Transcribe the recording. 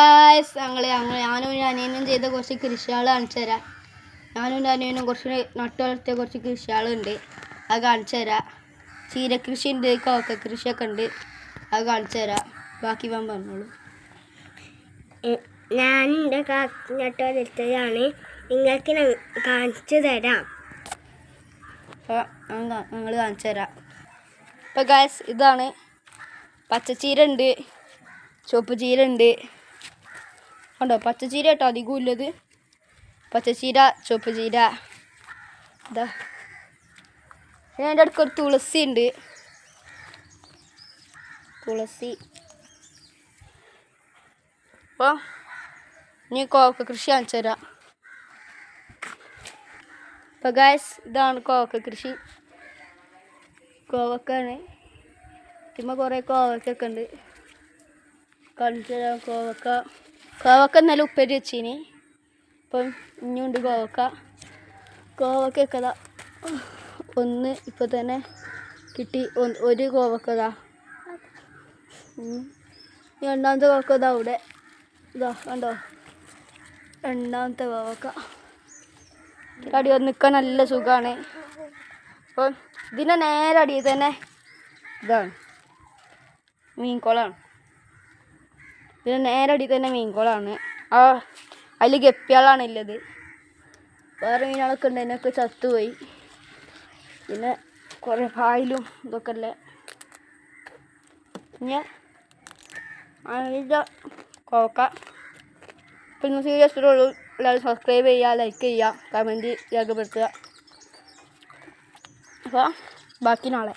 Guys ഞങ്ങൾ ഞങ്ങൾ ഞാനും എന്റെ അനിയനും ചെയ്ത കുറച്ച് കൃഷികൾ കാണിച്ചു തരാം. ഞാനും എന്റെ അനിയനും കുറച്ച് നട്ടു വളർത്തിയ കുറച്ച് കൃഷികളുണ്ട്. അത് കാണിച്ചു തരാം. ചീരകൃഷി ഉണ്ട് കോക്ക കൃഷിയൊക്കെ ഉണ്ട്. അത് കാണിച്ചു തരാം. ബാക്കി ഞാൻ പറഞ്ഞോളൂ. ഞാൻ എന്റെ നട്ടു വളർത്തിയതാണ്. നിങ്ങൾക്ക് കാണിച്ചു തരാം. അപ്പോൾ ഞങ്ങൾ കാണിച്ചു തരാം. അപ്പോൾ ഗായ്സ് ഇതാണ് പച്ചച്ചീര ഉണ്ട് ചുവപ്പ് ചീര ഉണ്ട്. ഉണ്ടോ പച്ചച്ചീര കേട്ടോ അധികം ഇല്ലത് പച്ചച്ചീര ചുവപ്പ് ചീര. ഇതാ പിന്നെ അതിന്റെ അടുക്ക് ഒരു തുളസി ഉണ്ട്. തുളസി. അപ്പോൾ ഇനി കോവക്ക കൃഷി കാണിച്ചു തരാം. അപ്പോൾ ഗായസ് ഇതാണ് കോവക്ക കൃഷി. കോവക്കാണ് ചുമ്മാ കുറേ കോവക്കൊക്കെ ഉണ്ട്. കാണിച്ചു തരാം കോവക്ക. കോവക്ക നല്ല ഉപ്പേരി വെച്ചീന്. ഇപ്പം ഇനിയുണ്ട് കോവക്ക കോവക്കൊക്കെ ഇതാ. ഒന്ന് ഇപ്പോൾ തന്നെ കിട്ടി. ഒരു കോവക്ക ഇതാ. ഉം. ഇനി രണ്ടാമത്തെ കോവക്ക ഇതാ അവിടെ. ഇതാ കണ്ടോ? രണ്ടാമത്തെ കോവക്ക അടി നിൽക്കാൻ നല്ല സുഖമാണ് അപ്പം ഇതിന്റെ നേരെ അടിയിൽ തന്നെ ഇതാണ്. മീൻകുളമാണ് ഇതിന്റെ നേരെ അടി തന്നെ മീൻകോളാണ് ആ അതിൽ ഗപ്പികളാണ് ഉള്ളത് വേറെ മീനുകളൊക്കെ ഉണ്ട് അതിനൊക്കെ ചത്തുപോയി. പിന്നെ കുറേ പായലും ഇതൊക്കെ അല്ലേ പിന്നെ അതിന്റെ കോക്ക. പിന്നെ സീരിയസ് ഉള്ളൂ. എല്ലാവരും സബ്സ്ക്രൈബ് ചെയ്യുക ലൈക്ക് ചെയ്യുക കമന്റ് രേഖപ്പെടുത്തുക. അപ്പോൾ ബാക്കി നാളെ.